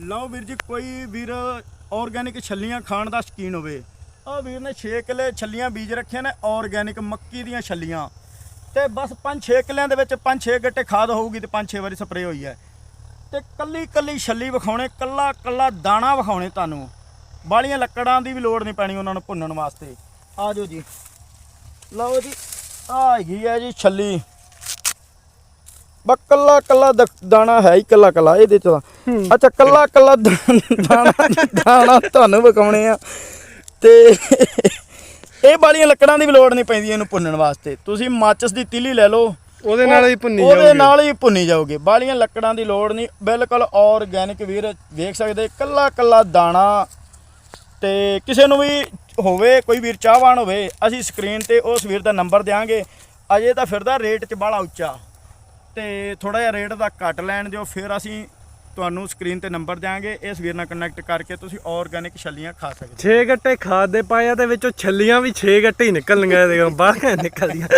ਲਓ ਵੀਰ ਜੀ, ਕੋਈ ਵੀਰ ਆਰਗੈਨਿਕ ਛੱਲੀਆਂ ਖਾਣ ਦਾ ਸ਼ੌਕੀਨ ਹੋਵੇ। ਆ ਵੀਰ ਨੇ 6 ਕਿੱਲੇ ਛੱਲੀਆਂ ਬੀਜ ਰੱਖੇ ਨੇ ਆਰਗੈਨਿਕ ਮੱਕੀ ਦੀਆਂ ਛੱਲੀਆਂ। ਤੇ ਬਸ 5-6 ਕਿੱਲਿਆਂ ਦੇ ਵਿੱਚ 5-6 ਗੱਟੇ ਖਾਦ ਹੋਊਗੀ ਤੇ 5-6 ਵਾਰੀ ਸਪਰੇਅ ਹੋਈ ਹੈ। ਤੇ ਕੱਲੀ ਕੱਲੀ ਛੱਲੀ ਵਿਖਾਉਣੇ, ਕੱਲਾ ਕੱਲਾ ਦਾਣਾ ਵਿਖਾਉਣੇ ਤੁਹਾਨੂੰ। ਬਾਲੀਆਂ ਲੱਕੜਾਂ ਦੀ ਵੀ ਲੋੜ ਨਹੀਂ ਪੈਣੀ ਉਹਨਾਂ ਨੂੰ ਭੁੰਨਣ ਵਾਸਤੇ। ਆ ਜਾਓ ਜੀ। ਲਓ ਜੀ, ਆ ਹੈਗੀ ਹੈ ਜੀ ਛੱਲੀ। ਬਸ ਕੱਲਾ ਕੱਲਾ ਦਾਣਾ ਹੈ ਹੀ ਕੱਲਾ ਕੱਲਾ ਇਹਦੇ ਚ। ਤਾਂ। ਅੱਛਾ ਕੱਲਾ ਕੱਲਾ ਦਾਣਾ ਦਾਣਾ ਤੁਹਾਨੂੰ ਵਿਖਾਉਣੇ ਆ। ਤੇ ਇਹ ਬਾਲੀਆਂ ਲੱਕੜਾਂ ਦੀ ਵੀ ਲੋੜ ਨਹੀਂ ਪੈਂਦੀ ਇਹਨੂੰ ਭੁੰਨਣ ਵਾਸਤੇ। ਤੁਸੀਂ ਮਾਚਸ ਦੀ ਤਿਲੀ ਲੈ ਲਓ। ਉਹਦੇ ਨਾਲ ਹੀ ਭੁੰਨੀ ਉਹਦੇ ਜਾਊਗੀ ਨਾਲ ਹੀ ਭੁੰਨੀ ਜਾਓਗੇ। ਬਾਲੀਆਂ ਲੱਕੜਾਂ ਦੀ ਲੋੜ ਨਹੀਂ। ਬਿਲਕੁਲ ਆਰਗੈਨਿਕ ਵੀਰ ਵੇਖ ਸਕਦੇ ਕੱਲਾ ਕੱਲਾ ਦਾਣਾ। ਤੇ ਕਿਸੇ ਨੂੰ ਵੀ ਹੋਵੇ ਕੋਈ ਵੀਰ ਚਾਹਵਾਨ ਹੋਵੇ ਅਸੀਂ ਸਕਰੀਨ ਤੇ ਉਸ ਵੀਰ ਦਾ ਨੰਬਰ ਦਿਆਂਗੇ। ਅਜੇ ਤਾਂ ਫਿਰਦਾ ਰੇਟ 'ਚ ਬਾਹਲਾ ਉੱਚਾ। ਤੇ ਥੋੜਾ ਜਿਹਾ ਰੇਟ ਦਾ ਘੱਟ ਲੈਣ ਦਿਓ, ਫਿਰ ਅਸੀਂ ਤੁਹਾਨੂੰ ਸਕਰੀਨ ਤੇ ਨੰਬਰ ਦਿਆਂਗੇ। ਇਸ ਵੀਰ ਨਾਲ ਕਨੈਕਟ ਕਰਕੇ ਤੁਸੀਂ ਆਰਗੈਨਿਕ ਛੱਲੀਆਂ ਖਾ ਸਕਦੇ 6 ਗੱਟੇ ਖਾਦ ਦੇ ਪਾਇਆ ਤੇ ਵਿੱਚੋਂ ਛੱਲੀਆਂ ਵੀ 6 ਗੱਟੇ ਹੀ ਨਿਕਲਣਗੀਆਂ, ਇਹਦੇ ਬਾਹਰ ਨਿਕਲਦੀਆਂ?